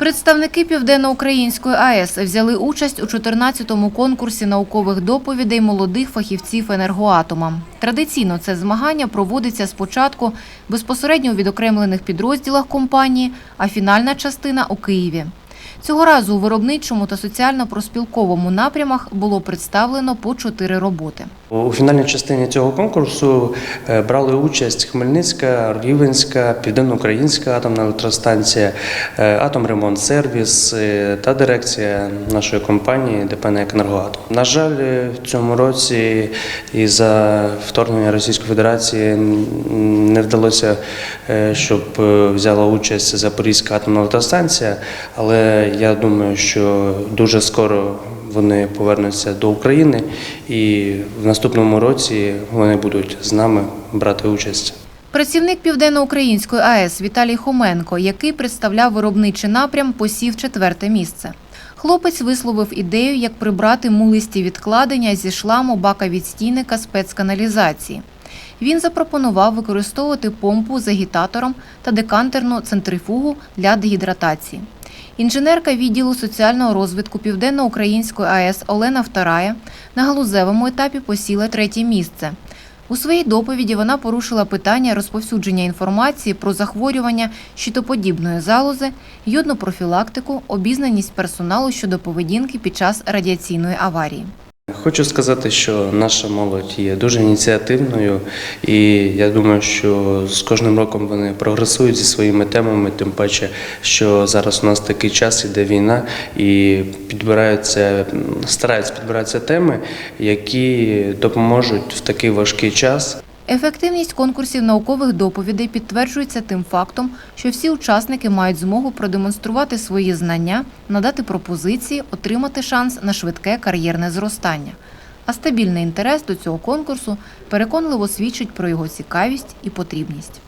Представники Південноукраїнської АЕС взяли участь у 14-му конкурсі наукових доповідей молодих фахівців енергоатома. Традиційно це змагання проводиться спочатку безпосередньо у відокремлених підрозділах компанії, а фінальна частина у Києві. Цього разу у виробничому та соціально-проспілковому напрямах було представлено по чотири роботи. У фінальній частині цього конкурсу е, брали участь Хмельницька, Рівенська, Південноукраїнська атомна електростанція, е, Атомремонтсервіс е, та дирекція нашої компанії ДП «НЕК «Енергоатом». На жаль, в цьому році із за вторгнення Російської Федерації не вдалося, щоб взяла участь Запорізька атомна електростанція, але я думаю, що дуже скоро вони повернуться до України і в наступному році вони будуть з нами брати участь. Працівник Південноукраїнської АЕС Віталій Хоменко, який представляв виробничий напрям, посів четверте місце. Хлопець висловив ідею, як прибрати мулисті відкладення зі шламу бака відстійника спецканалізації. Він запропонував використовувати помпу з агітатором та декантерну центрифугу для дегідратації. Інженерка відділу соціального розвитку Південноукраїнської АЕС Олена Вторая на галузевому етапі посіла третє місце. У своїй доповіді вона порушила питання розповсюдження інформації про захворювання щитоподібної залози, йодну профілактику, обізнаність персоналу щодо поведінки під час радіаційної аварії. Хочу сказати, що наша молодь є дуже ініціативною, і я думаю, що з кожним роком вони прогресують зі своїми темами, тим паче, що зараз у нас такий час іде війна, і підбираються, стараються підбиратися теми, які допоможуть в такий важкий час Ефективність конкурсів наукових доповідей підтверджується тим фактом, що всі учасники мають змогу продемонструвати свої знання, надати пропозиції, отримати шанс на швидке кар'єрне зростання. А стабільний інтерес до цього конкурсу переконливо свідчить про його цікавість і потрібність.